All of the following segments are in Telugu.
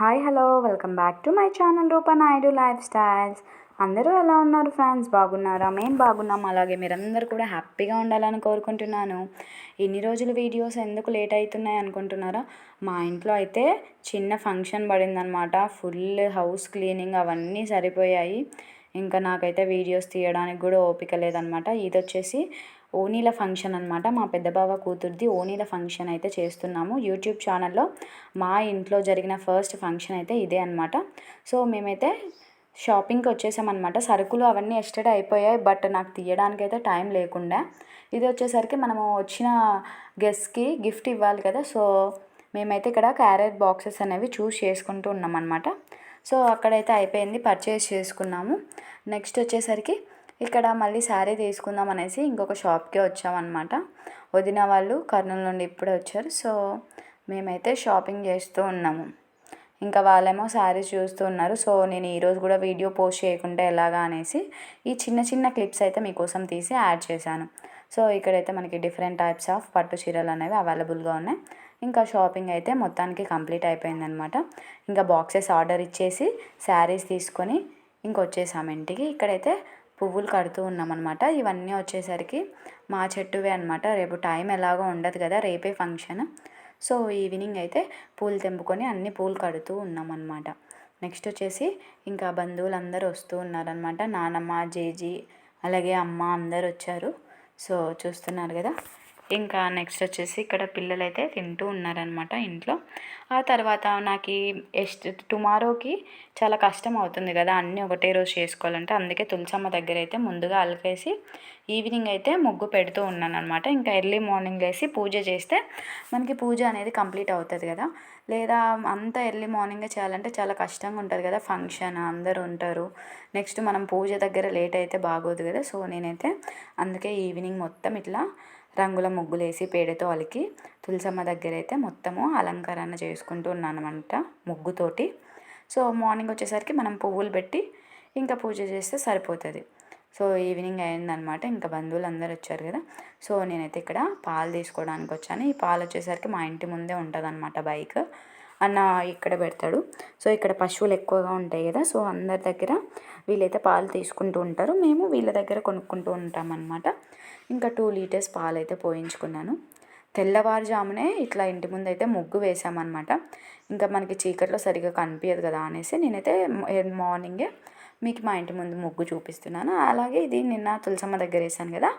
Hi hello welcome back to my channel Roopa Naidu life styles. అందరూ ఎలా ఉన్నారు ఫ్రెండ్స్? బాగున్నారా? మేము బాగున్నాం. అలాగే మీరందరూ కూడా హ్యాపీగా ఉండాలని కోరుకుంటున్నాను. ఇన్ని రోజులు వీడియోస్ ఎందుకు లేట్ అవుతున్నాయి అనుకుంటున్నారా? మా ఇంట్లో అయితే చిన్న ఫంక్షన్ పడిందనమాట ఫుల్ హౌస్ క్లీనింగ్ అవన్నీ సరిపోయాయి. ఇంకా నాకైతే వీడియోస్ తీయడానికి కూడా ఓపిక లేదనమాట ఇది వచ్చేసి ఓనీల ఫంక్షన్ అనమాట మా పెద్ద బావ కూతుర్ది ఓనీల ఫంక్షన్ అయితే చేస్తున్నాము. యూట్యూబ్ ఛానల్లో మా ఇంట్లో జరిగిన ఫస్ట్ ఫంక్షన్ అయితే ఇదే అనమాట సో మేమైతే షాపింగ్కి వచ్చేసామన్నమాట. సరుకులు అవన్నీ ఎస్టర్డే అయిపోయాయి. బట్ నాకు తీయడానికి అయితే టైం లేకుండా. ఇది వచ్చేసరికి మనము వచ్చిన గెస్ట్కి గిఫ్ట్ ఇవ్వాలి కదా. సో మేమైతే ఇక్కడ క్యారెట్ బాక్సెస్ అనేవి చూస్ చేసుకుంటూ ఉన్నాం అనమాట సో అక్కడైతే అయిపోయింది. పర్చేస్ చేసుకున్నాము. నెక్స్ట్ వచ్చేసరికి ఇక్కడ మళ్ళీ శారీ తీసుకుందాం అనేసి ఇంకొక షాప్కి వచ్చామన్నమాట. వదిన వాళ్ళు కర్నూలు నుండి ఇప్పుడే వచ్చారు. సో మేమైతే షాపింగ్ చేస్తూ ఉన్నాము. ఇంకా వాళ్ళేమో శారీస్ చూస్తూ ఉన్నారు. సో నేను ఈరోజు కూడా వీడియో పోస్ట్ చేయకుండా ఎలాగా అనేసి ఈ చిన్న చిన్న క్లిప్స్ అయితే మీకోసం తీసి యాడ్ చేశాను. సో ఇక్కడైతే మనకి డిఫరెంట్ టైప్స్ ఆఫ్ పట్టు చీరలు అనేవి అవైలబుల్గా ఉన్నాయి. ఇంకా షాపింగ్ అయితే మొత్తానికి కంప్లీట్ అయిపోయిందనమాట ఇంకా బాక్సెస్ ఆర్డర్ ఇచ్చేసి శారీస్ తీసుకొని ఇంకొచ్చేసాము ఇంటికి. ఇక్కడైతే పువ్వులు కడుతూ ఉన్నామన్నమాట. ఇవన్నీ వచ్చేసరికి మా చెట్టువే అనమాట రేపు టైం ఎలాగో ఉండదు కదా రేపే ఫంక్షన్. సో ఈవినింగ్ అయితే పూలు తెంపుకొని అన్ని పూలు కడుతూ ఉన్నామన్నమాట. నెక్స్ట్ వచ్చేసి ఇంకా బంధువులందరూ వస్తూ ఉన్నారనమాట నానమ్మ జేజీ అలాగే అమ్మ అందరు వచ్చారు. సో చూస్తున్నారు కదా. ఇంకా నెక్స్ట్ వచ్చేసి ఇక్కడ పిల్లలు అయితే తింటూ ఉన్నారనమాట ఇంట్లో. ఆ తర్వాత నాకు ఎస్ట్ టుమారోకి చాలా కష్టం అవుతుంది కదా అన్నీ ఒకటే రోజు చేసుకోవాలంటే అందుకే తులసమ్మ దగ్గర అయితే ముందుగా అలకేసి ఈవినింగ్ అయితే ముగ్గు పెడుతూ ఉన్నాను అనమాట ఇంకా ఎర్లీ మార్నింగ్ లేసి పూజ చేస్తే మనకి పూజ అనేది కంప్లీట్ అవుతుంది కదా. లేదా అంత ఎర్లీ మార్నింగే చేయాలంటే చాలా కష్టంగా ఉంటుంది కదా. ఫంక్షన్ అందరూ ఉంటారు. నెక్స్ట్ మనం పూజ దగ్గర లేట్ అయితే బాగోదు కదా. సో నేనైతే అందుకే ఈవినింగ్ మొత్తం ఇట్లా రంగుల ముగ్గులు వేసి పేడతో అలికి తులసమ్మ దగ్గర అయితే మొత్తము అలంకరణ చేసుకుంటూ ఉన్నానమాట ముగ్గుతోటి. సో మార్నింగ్ వచ్చేసరికి మనం పువ్వులు పెట్టి ఇంకా పూజ చేస్తే సరిపోతుంది. సో ఈవినింగ్ అయిందనమాట ఇంకా బంధువులు అందరు వచ్చారు కదా. సో నేనైతే ఇక్కడ పాలు తీసుకోవడానికి వచ్చాను. ఈ పాలు వచ్చేసరికి మా ఇంటి ముందే ఉంటుంది అనమాట బైక్. అన్న ఇక్కడ పెడతాడు. సో ఇక్కడ పశువులు ఎక్కువగా ఉంటాయి కదా. సో అందరి దగ్గర వీళ్ళైతే పాలు తీసుకుంటూ ఉంటారు. మేము వీళ్ళ దగ్గర కొనుక్కుంటూ ఉంటామన్నమాట. ఇంకా టూ లీటర్స్ పాలు అయితే పోయించుకున్నాను. తెల్లవారుజామునే ఇట్లా ఇంటి ముందు అయితే ముగ్గు వేసామన్నమాట ఇంకా మనకి చీకట్లో సరిగ్గా కనిపించదు కదా అనేసి నేనైతే మార్నింగే మీకు మా ఇంటి ముందు ముగ్గు చూపిస్తున్నాను. అలాగే ఇది నిన్న తులసమ్మ దగ్గర వేసాను కదా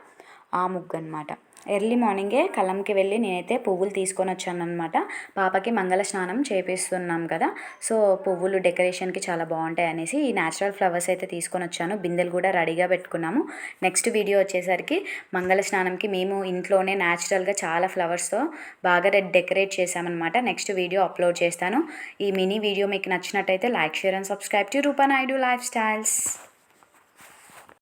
ఆ ముగ్గు అనమాట ఎర్లీ మార్నింగే కలంకి వెళ్ళి నేనైతే పువ్వులు తీసుకొని వచ్చాను అనమాట పాపకి మంగళ స్నానం చేపిస్తున్నాం కదా. సో పువ్వులు డెకరేషన్కి చాలా బాగుంటాయి అనేసి ఈ న్యాచురల్ ఫ్లవర్స్ అయితే తీసుకొని వచ్చాను. బిందెలు కూడా రెడీగా పెట్టుకున్నాము. నెక్స్ట్ వీడియో వచ్చేసరికి మంగళ స్నానంకి మేము ఇంట్లోనే న్యాచురల్గా చాలా ఫ్లవర్స్తో బాగా డెకరేట్ చేసామన్నమాట నెక్స్ట్ వీడియో అప్లోడ్ చేస్తాను. ఈ మినీ వీడియో మీకు నచ్చినట్టయితే like share and subscribe to Rupa Naidu life styles.